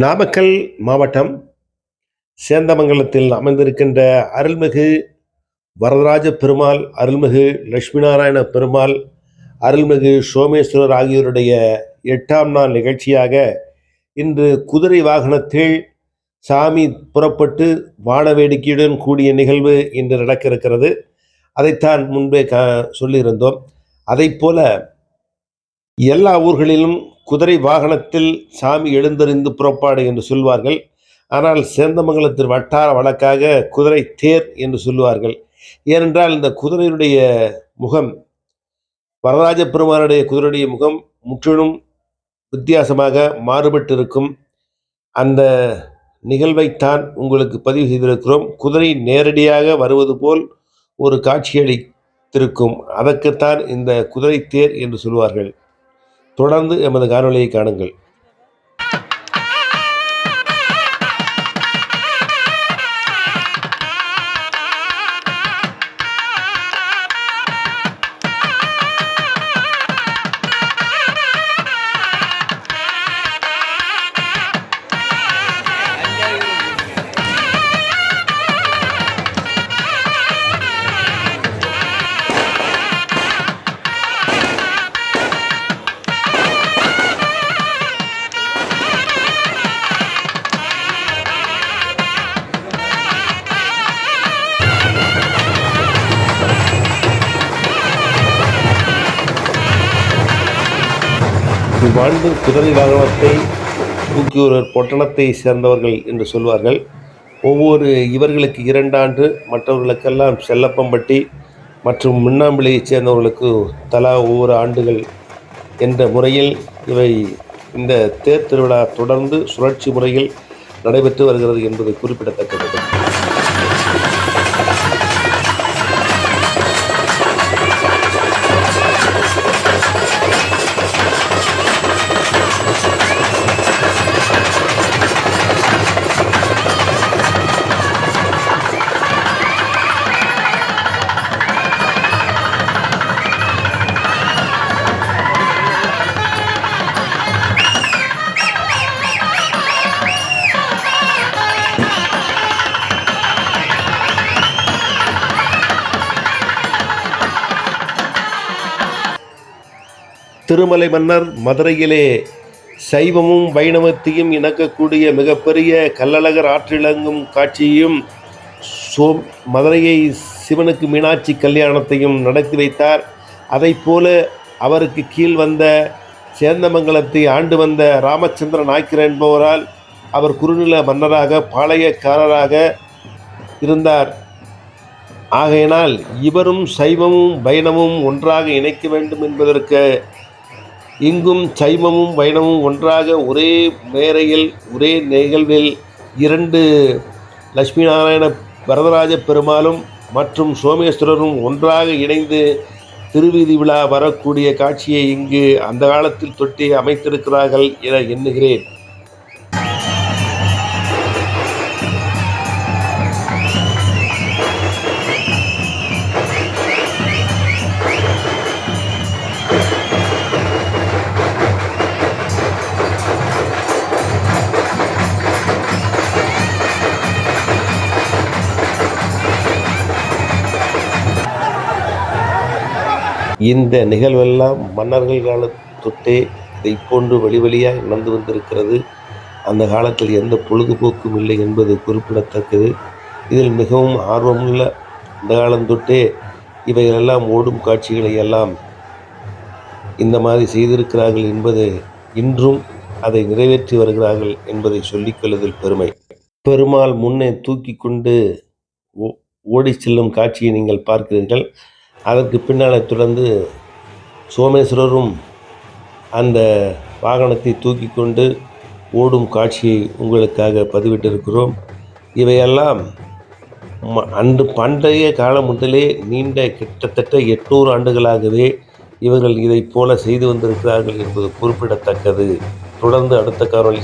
நாமக்கல் மாவட்டம் சேந்தமங்கலத்தில் அமைந்திருக்கின்ற அருள்மிகு வரதராஜ பெருமாள் அருள்மிகு லட்சுமி நாராயண பெருமாள் அருள்மிகு சோமேஸ்வரர் ஆகியோருடைய எட்டாம் நாள் நிகழ்ச்சியாக இன்று குதிரை வாகனத்தில் சாமி புறப்பட்டு வான வேடிக்கையுடன் கூடிய நிகழ்வு இன்று நடக்க இருக்கிறது அதைத்தான் முன்பே க சொல்லியிருந்தோம். அதைப் போல எல்லா ஊர்களிலும் குதிரை வாகனத்தில் சாமி எழுந்தறிந்து புறப்பாடு என்று சொல்வார்கள். ஆனால் சேந்தமங்கலத்தின் வட்டார வழக்காக குதிரை தேர் என்று சொல்லுவார்கள். ஏனென்றால் இந்த குதிரையுடைய முகம் வரராஜ பெருமானுடைய குதிரையுடைய முகம் முற்றிலும் வித்தியாசமாக மாறுபட்டு இருக்கும் அந்த நிகழ்வைத்தான் உங்களுக்கு பதிவு செய்திருக்கிறோம். குதிரை நேரடியாக வருவது போல் ஒரு காட்சியளித்திருக்கும். அதற்குத்தான் இந்த குதிரை தேர் என்று சொல்வார்கள். தொடர்ந்து எமது காணொலியை காணுங்கள். இவ்வாண்டு குதிரை வாகனத்தை தூக்கியோர் பொட்டணத்தை சேர்ந்தவர்கள் என்று சொல்வார்கள். ஒவ்வொரு இவர்களுக்கு இரண்டாண்டு மற்றவர்களுக்கெல்லாம் செல்லப்பம்பட்டி மற்றும் மின்னாம்பிளையைச் சேர்ந்தவர்களுக்கு தலா ஒவ்வொரு ஆண்டுகள் என்ற முறையில் இவை இந்த தேர் திருவிழா தொடர்ந்து சுழற்சி முறையில் நடைபெற்று வருகிறது என்பது குறிப்பிடத்தக்கது. திருமலை மன்னர் மதுரையிலே சைவமும் வைணவத்தையும் இணக்கக்கூடிய மிகப்பெரிய கல்லழகர் ஆற்றிலங்கும் காட்சியையும் சோ மதுரையை சிவனுக்கு மீனாட்சி கல்யாணத்தையும் நடத்தி வைத்தார். அதை போல அவருக்கு கீழ் வந்த சேந்தமங்கலத்தை ஆண்டு வந்த ராமச்சந்திர நாய்க்கர் என்பவரால் அவர் குறுநில மன்னராக பாளையக்காரராக இருந்தார். ஆகையினால் இவரும் சைவமும் வைணவமும் ஒன்றாக இணைக்க வேண்டும் என்பதற்கு இங்கும் சைவமும் வைணமும் ஒன்றாக ஒரே மேரையில் ஒரே நிகழ்வில் இரண்டு லட்சுமி நாராயண வரதராஜ பெருமாளும் மற்றும் சோமேஸ்வரரும் ஒன்றாக இணைந்து திருவீதி விழா வரக்கூடிய காட்சியை இங்கு அந்த காலத்தில் தொட்டி அமைத்திருக்கிறார்கள் என எண்ணுகிறேன். இந்த நிகழ்வெல்லாம் மன்னர்கள் கால தொட்டே இதை போன்று வழி வழியாக நடந்து வந்திருக்கிறது. அந்த காலத்தில் எந்த பொழுதுபோக்கும் இல்லை என்பது குறிப்பிடத்தக்கது. இதில் மிகவும் ஆர்வமுள்ள இந்த காலந்தொட்டே இவைகளெல்லாம் ஓடும் காட்சிகளை எல்லாம் இந்த மாதிரி செய்திருக்கிறார்கள் என்பது இன்றும் அதை நிறைவேற்றி வருகிறார்கள் என்பதை சொல்லிக்கொள்வதில் பெருமை. பெருமாள் முன்னே தூக்கி கொண்டு ஓடி செல்லும் காட்சியை நீங்கள் பார்க்கிறீர்கள். அதற்கு பின்னால் தொடர்ந்து சோமேஸ்வரரும் அந்த வாகனத்தை தூக்கி கொண்டு ஓடும் காட்சியை உங்களுக்காக பதிவிட்டிருக்கிறோம். இவையெல்லாம் அன்று பண்டைய காலம் முதலே நீண்ட கிட்டத்தட்ட எட்நூறு ஆண்டுகளாகவே இவர்கள் இதைப் போல செய்து வந்திருக்கிறார்கள் என்பது குறிப்பிடத்தக்கது. தொடர்ந்து அடுத்த காணொலி